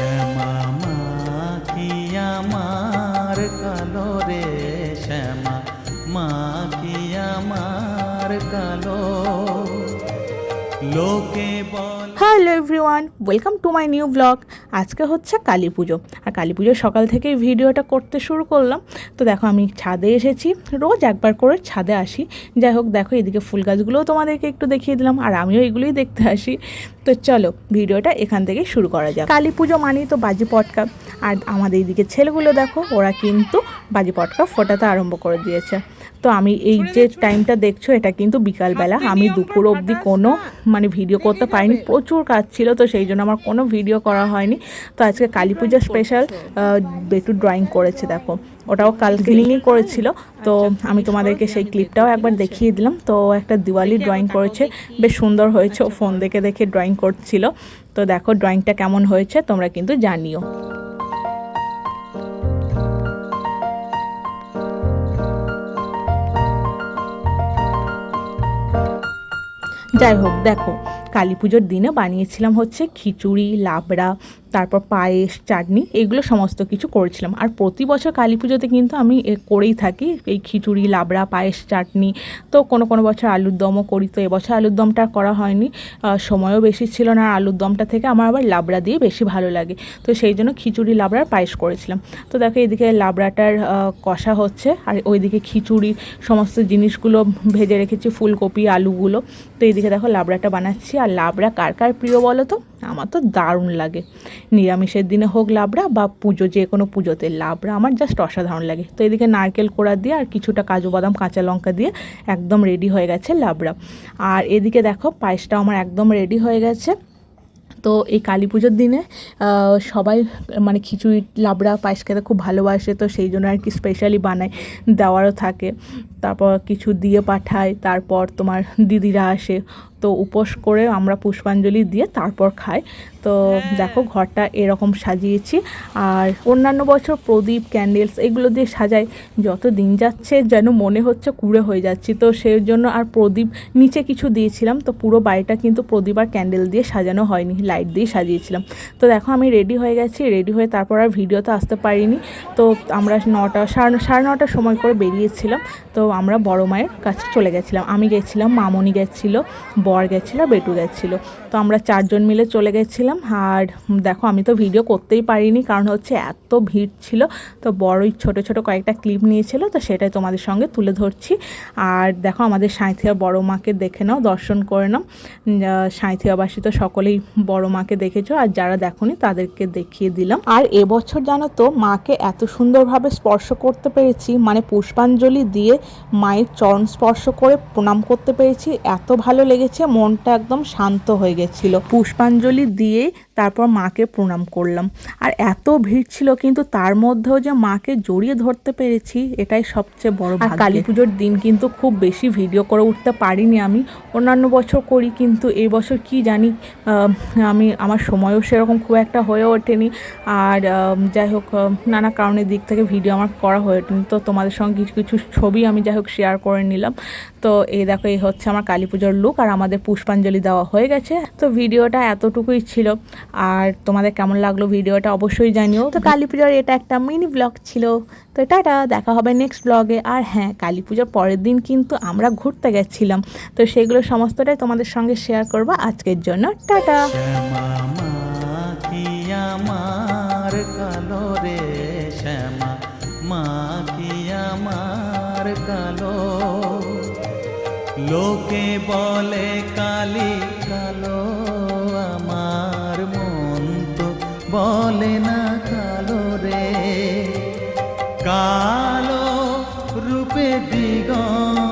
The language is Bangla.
শ্যামা মাখি আমার কালো রে শ্যামা মাখি আমার কালো। লোকে বল hello everyone welcome to my new blog. আজকে হচ্ছে কালী পুজো। আর কালী পুজোর সকাল থেকেই ভিডিওটা করতে শুরু করলাম। তো দেখো আমি ছাদে এসেছি। রোজ একবার করে ছাদে আসি। যাই হোক দেখো এদিকে ফুল গাছগুলোও তোমাদেরকে একটু দেখিয়ে দিলাম আর আমিও এগুলোই দেখতে আসি। তো চলো ভিডিওটা এখান থেকেই শুরু করা যাক। কালী পুজো মানেই তো বাজি পটকা। আর আমাদের এইদিকে ছেলেগুলো দেখো ওরা কিন্তু বাজি পটকা ফোটাতে আরম্ভ করে দিয়েছে। তো আমি এই যে টাইমটা দেখছ এটা কিন্তু বিকালবেলা। আমি দুপুর অবধি কোনো মানে ভিডিও করতে পারিনি। প্রচুর কাজ ছিল তো সেই জন্য আমার কোনো ভিডিও করা হয়নি। তো আজকে কালী পূজা স্পেশাল একটু ড্রয়িং করেছে দেখো। ওটাও কালকে নিয়ে করেছিল। তো আমি তোমাদেরকে সেই ক্লিপটাও একবার দেখিয়ে দিলাম। তো একটা দিওয়ালি ড্রয়িং করেছে। বেশ সুন্দর হয়েছে ও ফোন দেখে দেখে ড্রয়িং করছিল। তো দেখো ড্রয়িংটা কেমন হয়েছে তোমরা কিন্তু জানিও। যাই হোক দেখো। কালী পুজোর দিনে বানিয়েছিলাম হচ্ছে খিচুড়ি লাবড়া তারপর পায়েস, চাটনি, এগুলো সমস্ত কিছু করেছিলাম। আর প্রতি বছর কালী পুজোতে কিন্তু আমি করেই থাকি। এই খিচুড়ি, লাবড়া, পায়েস, চাটনি, তো কোনো কোনো বছর আলুর দমও করি। তো এবছর আলুর দমটা করা হয়নি। সময়ও বেশি ছিল না। আর আলুর দমটা থেকে আমার আবার লাবড়া দিয়ে বেশি ভালো লাগে। তো সেই জন্য খিচুড়ি লাবড়ার পায়েস করেছিলাম। তো দেখো এদিকে লাবড়াটার কষা হচ্ছে। আর ওইদিকে খিচুড়ির সমস্ত জিনিসগুলো ভেজে রেখেছি, ফুলকপি, আলুগুলো। তো এইদিকে দেখো লাবড়াটা বানাচ্ছি। আর লাবড়া কার কার প্রিয় বলো তো? আমার তো দারুণ লাগে। নিরামিষের দিনে হোক লাবড়া বা পুজো, যে কোনো পুজোতে। লাবড়া আমার জাস্ট অসাধারণ লাগে। তো এদিকে নারকেল কোড়া দিয়ে আর কিছুটা কাজু বাদাম, কাঁচা লঙ্কা দিয়ে একদম রেডি হয়ে গেছে লাবড়া। আর এদিকে দেখো পায়েসটা আমার একদম রেডি হয়ে গেছে। তো এই কালী পুজোর দিনে সবাই মানে খিচুড়ি, লাবড়া, পায়েস খেতে খুব ভালোবাসে, তো সেই জন্য আর কি স্পেশালি বানায়, দেওয়ারও থাকে। তারপর কিছু দিয়ে পাঠায় তারপর তোমার দিদিরা আসে। তো উপোস করে আমরা পুষ্পাঞ্জলি দিয়ে তারপর খাই। তো দেখো ঘরটা এরকম সাজিয়েছি। আর অন্যান্য বছর প্রদীপ ক্যান্ডেলস এগুলো দিয়ে সাজাই। যত দিন যাচ্ছে যেন মনে হচ্ছে কুড়ে হয়ে যাচ্ছি। তো সেই জন্য আর প্রদীপ নিচে কিছু দিয়েছিলাম। তো পুরো বাড়িটা কিন্তু প্রদীপ আর ক্যান্ডেল দিয়ে সাজানো হয়নি লাইট দিয়ে সাজিয়েছিলাম। তো দেখো আমি রেডি হয়ে গেছি। রেডি হয়ে তারপর আর ভিডিওতে আসতে পারিনি। তো আমরা নটা সাড়ে সাড়ে নটার সময় করে বেরিয়েছিলাম। তো আমরা বড় মায়ের কাছে চলে গেছিলাম। আমি গেছিলাম, মামনি গেছিল, বর গেছিল, বেটু গেছিল। তো আমরা চারজন মিলে চলে গেছিলাম। আর দেখো, আমি তো ভিডিও করতেই পারিনি কারণ হচ্ছে এত ভিড় ছিল। তো বড়ই ছোট ছোট কয়েকটা ক্লিপ নিয়েছিল, তো সেটাই তোমাদের সঙ্গে তুলে ধরছি। আর দেখো, আমাদের সাঁথিয়া বড় মাকে দেখে নাও, দর্শন করে নাও। সাঁথিয়াবাসী তো সকলেই বড় মাকে দেখেছ, আর যারা দেখোনি তাদেরকে দেখিয়ে দিলাম। আর এবছর জানো তো, মাকে এত সুন্দরভাবে স্পর্শ করতে পেরেছি। মানে পুষ্পাঞ্জলি দিয়ে মায়ের চরণ স্পর্শ করে প্রণাম করতে পেরেছি। এত ভালো লেগেছে মনটা একদম শান্ত হয়ে গেছিল। পুষ্পাঞ্জলি দিয়ে তারপর মাকে প্রণাম করলাম। আর এত ভিড় ছিল কিন্তু তার মধ্যেও যে মাকে জড়িয়ে ধরতে পেরেছি এটাই সবচেয়ে বড় আর কালী পুজোর দিন কিন্তু খুব বেশি ভিডিও করে উঠতে পারিনি আমি। অন্যান্য বছর করি কিন্তু এই বছর কি জানি আমি আমার সময়ও সেরকম খুব একটা হয়ে ওঠেনি। আর যাই হোক নানা কারণের দিক থেকে ভিডিও আমার করা হয়ে ওঠেনি। তো তোমাদের সঙ্গে কিছু কিছু ছবি আমি যাই হোক শেয়ার করে নিলাম। তো এই দেখো এই হচ্ছে আমার কালী পুজোর লুক আর আমাদের পুষ্পাঞ্জলি দেওয়া হয়ে গেছে। তো ভিডিওটা এতটুকুই ছিল। আর তোমাদের কেমন লাগল ভিডিওটা অবশ্যই জানিও। তো কালী পুজোর এটা একটা মিনি ব্লগ ছিল। তো টাটা দেখা হবে নেক্সট ব্লগে আর হ্যাঁ কালী পুজোর পরের দিন কিন্তু আমরা ঘুরতে গেছিলাম। তো সেগুলো সমস্তটাই তোমাদের সঙ্গে শেয়ার করব আজকের জন্য। টাটা! আমার কালো রে শ্যামা মা কালো। লোকে বলে কালি কালো, আমার মন তো বলে না কালো রে। কালো রূপে দিগন্ত